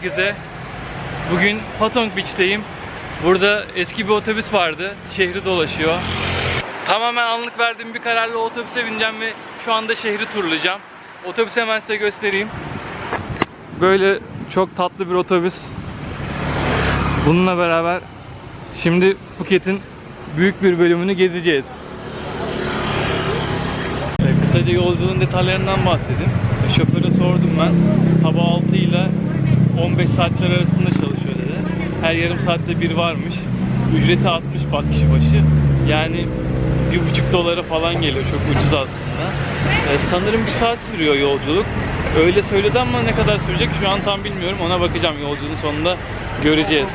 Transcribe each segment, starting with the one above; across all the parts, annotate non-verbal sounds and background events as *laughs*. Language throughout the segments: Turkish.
herkese. Bugün Patong Beach'teyim. Burada eski bir otobüs vardı. Şehri dolaşıyor. Tamamen anlık verdiğim bir kararla otobüse bineceğim ve şu anda şehri turlayacağım. Otobüsü hemen size göstereyim. Böyle çok tatlı bir otobüs. Bununla beraber şimdi Phuket'in büyük bir bölümünü gezeceğiz. Kısaca yolculuğun detaylarından bahsedeyim. Şoföre sordum ben. Sabah 6 ile 15 saatler arasında çalışıyor dedi. Her yarım saatte bir varmış. Ücreti 60 bak kişi başı. Yani bir buçuk dolara falan geliyor. Çok ucuz aslında. E, sanırım bir saat sürüyor yolculuk. Öyle söyledi ama ne kadar sürecek şu an tam bilmiyorum. Ona bakacağım yolculuğun sonunda göreceğiz.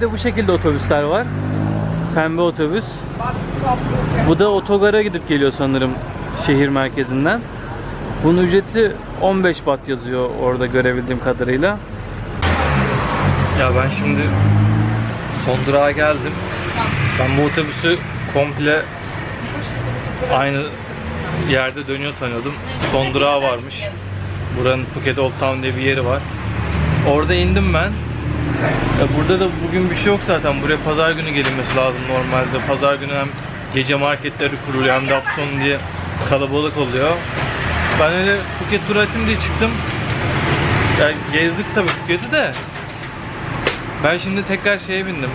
De bu şekilde otobüsler var. Pembe otobüs. Bu da otogara gidip geliyor sanırım şehir merkezinden. Bunun ücreti 15 baht yazıyor orada görebildiğim kadarıyla. Ya ben şimdi son durağa geldim. Ben bu otobüsü komple aynı yerde dönüyor sanıyordum. Son durağı varmış. Buranın Phuket Old Town diye bir yeri var. Orada indim ben. Ya burada da bugün bir şey yok zaten. Buraya pazar günü gelinmesi lazım normalde. Pazar günü hem gece marketleri kuruluyor hem de sonu diye kalabalık oluyor. Ben öyle Phuket tur atayım diye çıktım. Ya gezdik tabii Phuket'i de. Ben şimdi tekrar şeye bindim.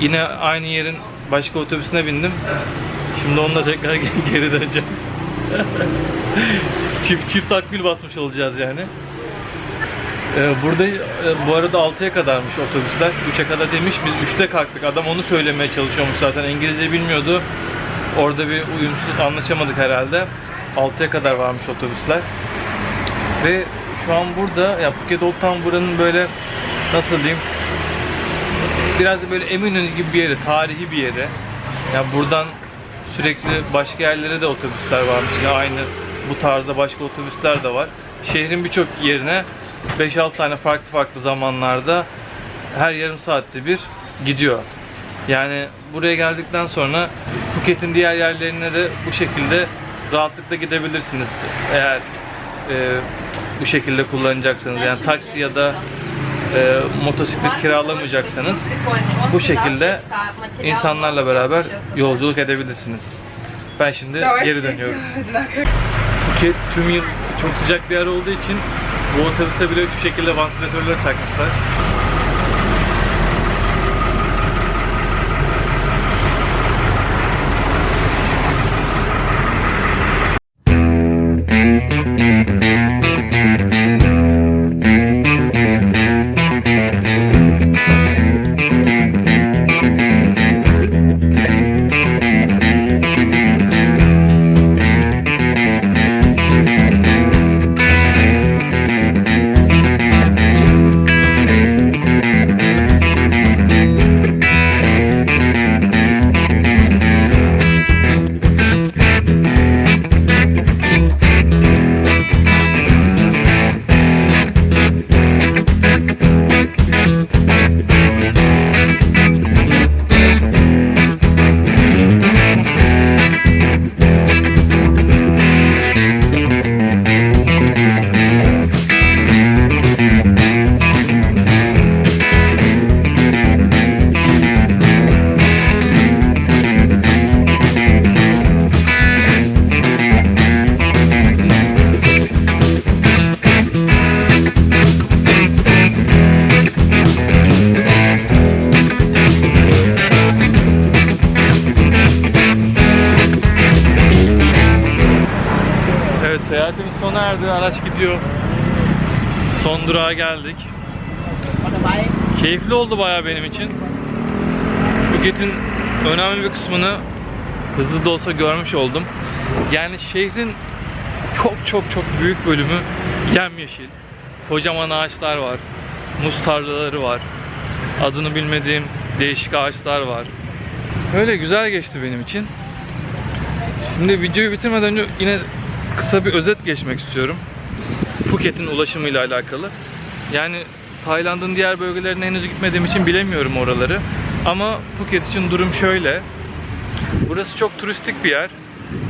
Yine aynı yerin başka otobüsüne bindim. Şimdi onunla tekrar *laughs* geri döneceğim. çift çift akbil basmış olacağız yani. Ee, Burada e, bu arada 6'ya kadarmış otobüsler. 3'e kadar demiş. Biz 3'te kalktık. Adam onu söylemeye çalışıyormuş zaten. İngilizce bilmiyordu. Orada bir uyumsuz anlaşamadık herhalde. 6'ya kadar varmış otobüsler. Ve şu an burada ya Phuket Old Town buranın böyle nasıl diyeyim biraz da böyle Eminönü gibi bir yeri, tarihi bir yeri. Ya buradan sürekli başka yerlere de otobüsler varmış. Yine aynı bu tarzda başka otobüsler de var. Şehrin birçok yerine 5-6 tane farklı farklı zamanlarda her yarım saatte bir gidiyor. Yani buraya geldikten sonra Phuket'in diğer yerlerine de bu şekilde rahatlıkla gidebilirsiniz. Eğer e, bu şekilde kullanacaksanız yani taksi ya da e, motosiklet kiralamayacaksanız bu şekilde insanlarla beraber yolculuk edebilirsiniz. Ben şimdi geri dönüyorum. *laughs* Phuket tüm yıl çok sıcak bir yer olduğu için bu otobüse bile şu şekilde vantilatörler takmışlar. Araç gidiyor. Son durağa geldik. Keyifli oldu bayağı benim için. Phuket'in önemli bir kısmını hızlı da olsa görmüş oldum. Yani şehrin çok çok çok büyük bölümü yemyeşil. Kocaman ağaçlar var. Muz tarlaları var. Adını bilmediğim değişik ağaçlar var. Öyle güzel geçti benim için. Şimdi videoyu bitirmeden önce yine kısa bir özet geçmek istiyorum. Phuket'in ulaşımıyla alakalı. Yani Tayland'ın diğer bölgelerine henüz gitmediğim için bilemiyorum oraları. Ama Phuket için durum şöyle. Burası çok turistik bir yer.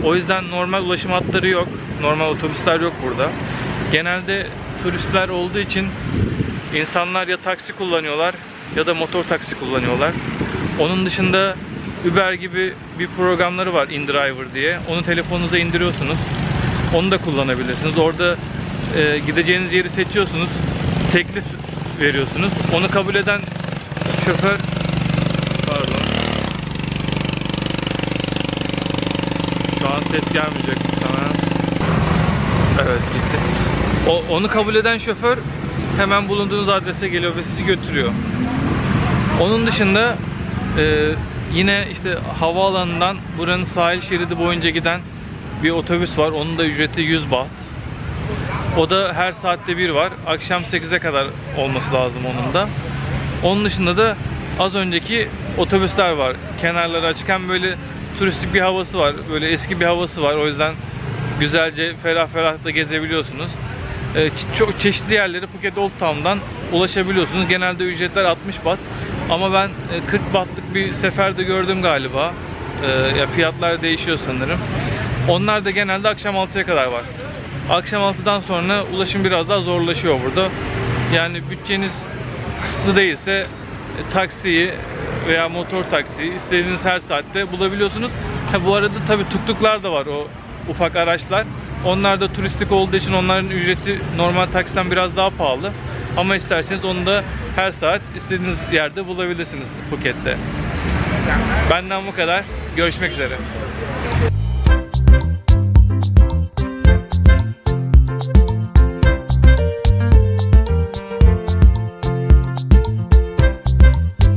O yüzden normal ulaşım hatları yok. Normal otobüsler yok burada. Genelde turistler olduğu için insanlar ya taksi kullanıyorlar ya da motor taksi kullanıyorlar. Onun dışında Uber gibi bir programları var InDriver diye. Onu telefonunuza indiriyorsunuz. Onu da kullanabilirsiniz. Orada e, gideceğiniz yeri seçiyorsunuz. Teklif veriyorsunuz. Onu kabul eden şoför pardon. Şu an ses gelmeyecek muhtemelen. Evet gitti. O, onu kabul eden şoför hemen bulunduğunuz adrese geliyor ve sizi götürüyor. Onun dışında e, yine işte havaalanından buranın sahil şeridi boyunca giden bir otobüs var. Onun da ücreti 100 baht. O da her saatte bir var. Akşam 8'e kadar olması lazım onun da. Onun dışında da az önceki otobüsler var. Kenarları açık hem böyle turistik bir havası var. Böyle eski bir havası var. O yüzden güzelce ferah ferah da gezebiliyorsunuz. Ee, çok çeşitli yerleri Phuket Old Town'dan ulaşabiliyorsunuz. Genelde ücretler 60 baht. Ama ben e, 40 bahtlık bir seferde gördüm galiba. Ee, ya fiyatlar değişiyor sanırım. Onlar da genelde akşam 6'ya kadar var. Akşam 6'dan sonra ulaşım biraz daha zorlaşıyor burada. Yani bütçeniz kısıtlı değilse e, taksiyi veya motor taksiyi istediğiniz her saatte bulabiliyorsunuz. Ha, bu arada tabii tuktuklar da var o ufak araçlar. Onlar da turistik olduğu için onların ücreti normal taksiden biraz daha pahalı. Ama isterseniz onu da her saat istediğiniz yerde bulabilirsiniz Phuket'te. Benden bu kadar. Görüşmek üzere.